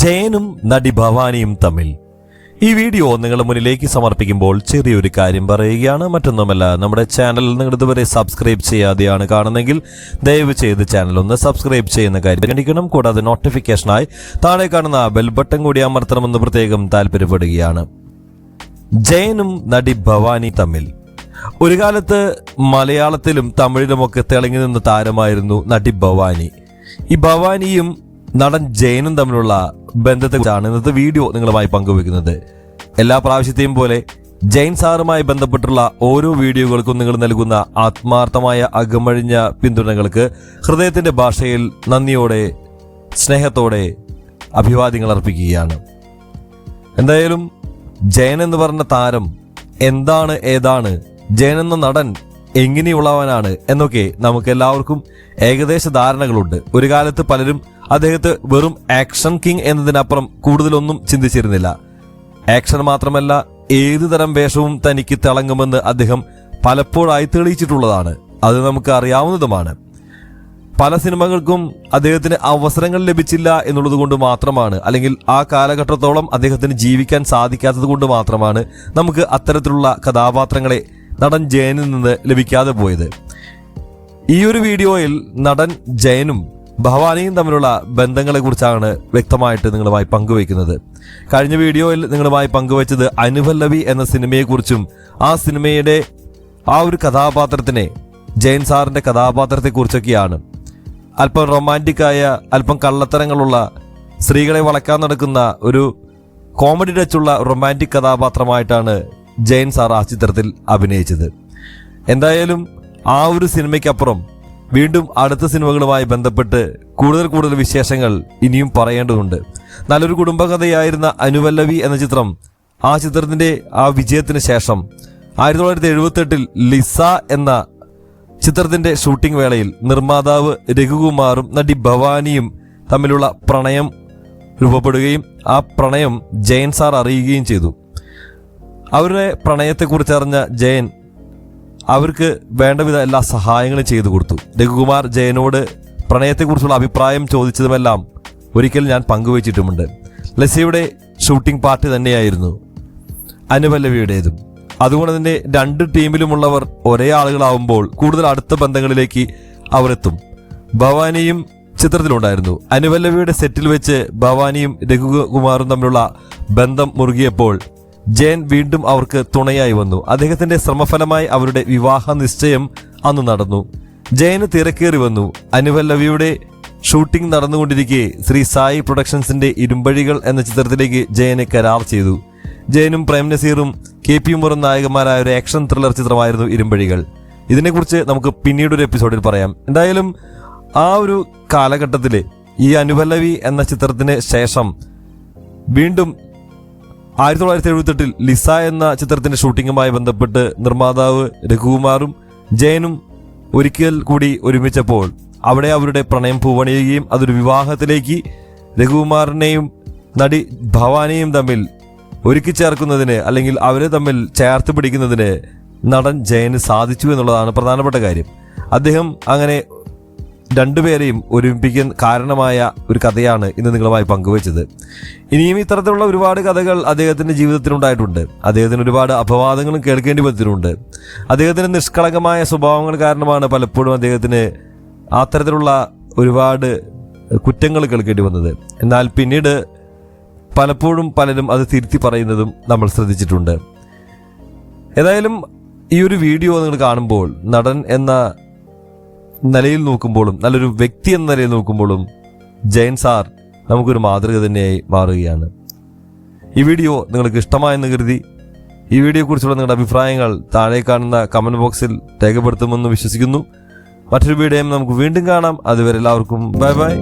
ജയനും നടി ഭവാനിയും തമ്മിൽ. ഈ വീഡിയോ നിങ്ങളുടെ മുന്നിലേക്ക് സമർപ്പിക്കുമ്പോൾ ചെറിയൊരു കാര്യം പറയുകയാണ്. മറ്റൊന്നുമല്ല നമ്മുടെ ചാനൽ നിങ്ങൾ ഇതുവരെ സബ്സ്ക്രൈബ് ചെയ്യാതെയാണ് കാണുന്നെങ്കിൽ ദയവ് ചെയ്ത് ചാനൽ ഒന്ന് സബ്സ്ക്രൈബ് ചെയ്യുന്ന കാര്യം പരിഗണിക്കണം. കൂടാതെ നോട്ടിഫിക്കേഷനായി താഴെ കാണുന്ന ബെൽ ബട്ടൺ കൂടി അമർത്തണമെന്ന് പ്രത്യേകം താല്പര്യപ്പെടുകയാണ്. ജയനും നടി ഭവാനി തമ്മിൽ. ഒരു കാലത്ത് മലയാളത്തിലും തമിഴിലുമൊക്കെ തിളങ്ങി നിന്ന താരമായിരുന്നു നടി ഭവാനി. ഈ ഭവാനിയും നടൻ ജയനും തമ്മിലുള്ള ബന്ധത്തെക്കുറിച്ചാണ് ഇന്നത്തെ വീഡിയോ നിങ്ങളുമായി പങ്കുവെക്കുന്നത് എല്ലാ പ്രാവശ്യത്തെയും പോലെ ജയൻ സാറുമായി ബന്ധപ്പെട്ടുള്ള ഓരോ വീഡിയോകൾക്കും നിങ്ങൾ നൽകുന്ന ആത്മാർത്ഥമായ അകമഴിഞ്ഞ പിന്തുണകൾക്ക് ഹൃദയത്തിന്റെ ഭാഷയിൽ നന്ദിയോടെ സ്നേഹത്തോടെ അഭിവാദ്യങ്ങൾ അർപ്പിക്കുകയാണ്. എന്തായാലും ജയൻ എന്ന് പറഞ്ഞ താരം എന്താണ് ഏതാണ് ജയൻ എന്ന നടൻ എങ്ങനെയുള്ളവനാണ് എന്നൊക്കെ നമുക്ക് എല്ലാവർക്കും ഏകദേശ ധാരണകളുണ്ട്. ഒരു കാലത്ത് പലരും അദ്ദേഹത്തെ വെറും ആക്ഷൻ കിങ് എന്നതിനപ്പുറം കൂടുതലൊന്നും ചിന്തിച്ചിരുന്നില്ല. ആക്ഷൻ മാത്രമല്ല ഏതു തരം വേഷവും തനിക്ക് തിളങ്ങുമെന്ന് അദ്ദേഹം പലപ്പോഴായി തെളിയിച്ചിട്ടുള്ളതാണ്. അത് നമുക്ക് അറിയാവുന്നതുമാണ്. പല സിനിമകൾക്കും അദ്ദേഹത്തിന് അവസരങ്ങൾ ലഭിച്ചില്ല എന്നുള്ളത് കൊണ്ട് മാത്രമാണ് അല്ലെങ്കിൽ ആ കാലഘട്ടത്തോളം അദ്ദേഹത്തിന് ജീവിക്കാൻ സാധിക്കാത്തത് കൊണ്ട് മാത്രമാണ് നമുക്ക് അത്തരത്തിലുള്ള കഥാപാത്രങ്ങളെ നടൻ ജയനിൽ നിന്ന് ലഭിക്കാതെ പോയത്. ഈ ഒരു വീഡിയോയിൽ നടൻ ജയനും ഭവാനിയും തമ്മിലുള്ള ബന്ധങ്ങളെ കുറിച്ചാണ് വ്യക്തമായിട്ട് നിങ്ങളുമായി പങ്കുവയ്ക്കുന്നത്. കഴിഞ്ഞ വീഡിയോയിൽ നിങ്ങളുമായി പങ്കുവച്ചത് അനുപല്ലവി എന്ന സിനിമയെക്കുറിച്ചും ആ സിനിമയുടെ ആ ഒരു കഥാപാത്രത്തിനെ ജയൻ സാറിന്റെ കഥാപാത്രത്തെക്കുറിച്ചൊക്കെയാണ്. അല്പം റൊമാന്റിക്കായ അല്പം കള്ളത്തരങ്ങളുള്ള സ്ത്രീകളെ വളക്കാൻ നടക്കുന്ന ഒരു കോമഡി ടച്ചുള്ള റൊമാന്റിക് കഥാപാത്രമായിട്ടാണ് ജയൻ സാർ ആ ചിത്രത്തിൽ അഭിനയിച്ചത്. എന്തായാലും ആ ഒരു സിനിമയ്ക്കപ്പുറം വീണ്ടും അടുത്ത സിനിമകളുമായി ബന്ധപ്പെട്ട് കൂടുതൽ കൂടുതൽ വിശേഷങ്ങൾ ഇനിയും പറയേണ്ടതുണ്ട്. നല്ലൊരു കുടുംബകഥയായിരുന്ന അനുവല്ലവി എന്ന ചിത്രം ആ ചിത്രത്തിന്റെ ആ വിജയത്തിന് ശേഷം ആയിരത്തി തൊള്ളായിരത്തി എഴുപത്തെട്ടിൽ ലിസ എന്ന ചിത്രത്തിന്റെ ഷൂട്ടിംഗ് വേളയിൽ നിർമ്മാതാവ് രഘുകുമാറും നടി ഭവാനിയും തമ്മിലുള്ള പ്രണയം രൂപപ്പെടുകയും ആ പ്രണയം ജയൻ സാർ അറിയുകയും ചെയ്തു. അവരുടെ പ്രണയത്തെക്കുറിച്ച് അറിഞ്ഞ ജയൻ അവർക്ക് വേണ്ടവിധ എല്ലാ സഹായങ്ങളും ചെയ്തു കൊടുത്തു. രഘുകുമാർ ജയനോട് പ്രണയത്തെക്കുറിച്ചുള്ള അഭിപ്രായം ചോദിച്ചതുമെല്ലാം ഒരിക്കൽ ഞാൻ പങ്കുവച്ചിട്ടുമുണ്ട്. ലസിയുടെ ഷൂട്ടിംഗ് പാർട്ടി തന്നെയായിരുന്നു അനുപല്ലവിയുടേതും. അതുകൊണ്ട് തന്നെ രണ്ട് ടീമിലുമുള്ളവർ ഒരേ ആളുകളാവുമ്പോൾ കൂടുതൽ അടുത്ത ബന്ധങ്ങളിലേക്ക് അവർ എത്തും ഭവാനിയും ചിത്രത്തിലുണ്ടായിരുന്നു. അനുപല്ലവിയുടെ സെറ്റിൽ വെച്ച് ഭവാനിയും രഘുകുമാറും തമ്മിലുള്ള ബന്ധം മുറുകിയപ്പോൾ ജയൻ വീണ്ടും അവർക്ക് തുണയായി വന്നു. അദ്ദേഹത്തിന്റെ ശ്രമഫലമായി അവരുടെ വിവാഹ നിശ്ചയം അന്ന് നടന്നു. ജയന് തിരക്കേറി വന്നു. അനുപല്ലവിയുടെ ഷൂട്ടിംഗ് നടന്നുകൊണ്ടിരിക്കെ ശ്രീ സായി പ്രൊഡക്ഷൻസിന്റെ ഇരുമ്പഴികൾ എന്ന ചിത്രത്തിലേക്ക് ജയനെ കരാർ ചെയ്തു. ജയനും പ്രേം നസീറും കെ പി മുറും നായകന്മാരായ ഒരു ആക്ഷൻ ത്രില്ലർ ചിത്രമായിരുന്നു ഇരുമ്പഴികൾ. ഇതിനെക്കുറിച്ച് നമുക്ക് പിന്നീട് ഒരു എപ്പിസോഡിൽ പറയാം. എന്തായാലും ആ ഒരു കാലഘട്ടത്തിൽ ഈ അനുപല്ലവി എന്ന ചിത്രത്തിന് ശേഷം വീണ്ടും ആയിരത്തി തൊള്ളായിരത്തി എഴുപത്തെട്ടിൽ ലിസ എന്ന ചിത്രത്തിന്റെ ഷൂട്ടിങ്ങുമായി ബന്ധപ്പെട്ട് നിർമ്മാതാവ് രഘുകുമാറും ജയനും ഒരിക്കൽ കൂടി ഒരുമിച്ചപ്പോൾ അവിടെ അവരുടെ പ്രണയം പൂവണിയുകയും അതൊരു വിവാഹത്തിലേക്ക് രഘുകുമാറിനെയും നടി ഭവാനിയും തമ്മിൽ ഒരുക്കി ചേർക്കുന്നതിന് അല്ലെങ്കിൽ അവരെ തമ്മിൽ ചേർത്ത് പിടിക്കുന്നതിന് നടൻ ജയന് സാധിച്ചു എന്നുള്ളതാണ് പ്രധാനപ്പെട്ട കാര്യം. അദ്ദേഹം അങ്ങനെ രണ്ടുപേരെയും ഒരുമിപ്പിക്കാൻ കാരണമായ ഒരു കഥയാണ് ഇന്ന് നിങ്ങളുമായി പങ്കുവച്ചത്. ഇനിയും ഇത്തരത്തിലുള്ള ഒരുപാട് കഥകൾ അദ്ദേഹത്തിന്റെ ജീവിതത്തിലുണ്ടായിട്ടുണ്ട്. അദ്ദേഹത്തിന് ഒരുപാട് അപവാദങ്ങളും കേൾക്കേണ്ടി വന്നിട്ടുണ്ട്. അദ്ദേഹത്തിന്റെ നിഷ്കളങ്കമായ സ്വഭാവങ്ങൾ കാരണമാണ് പലപ്പോഴും അദ്ദേഹത്തിന് അത്തരത്തിലുള്ള ഒരുപാട് കുറ്റങ്ങൾ കേൾക്കേണ്ടി വന്നത്. എന്നാൽ പിന്നീട് പലപ്പോഴും പലരും അത് തിരുത്തി പറയുന്നതും നമ്മൾ ശ്രദ്ധിച്ചിട്ടുണ്ട്. ഏതായാലും ഈ ഒരു വീഡിയോ നിങ്ങൾ കാണുമ്പോൾ നടൻ എന്ന നിലയിൽ നോക്കുമ്പോഴും നല്ലൊരു വ്യക്തി എന്ന നിലയിൽ നോക്കുമ്പോഴും ജയൻ സാർ നമുക്കൊരു മാതൃക തന്നെയായി മാറുകയാണ്. ഈ വീഡിയോ നിങ്ങൾക്ക് ഇഷ്ടമായെന്ന് കരുതി ഈ വീഡിയോയെക്കുറിച്ചുള്ള നിങ്ങളുടെ അഭിപ്രായങ്ങൾ താഴെ കാണുന്ന കമന്റ് ബോക്സിൽ രേഖപ്പെടുത്തുമെന്ന് വിശ്വസിക്കുന്നു. മറ്റൊരു വീഡിയോയും നമുക്ക് വീണ്ടും കാണാം. അതുവരെ എല്ലാവർക്കും ബൈ ബൈ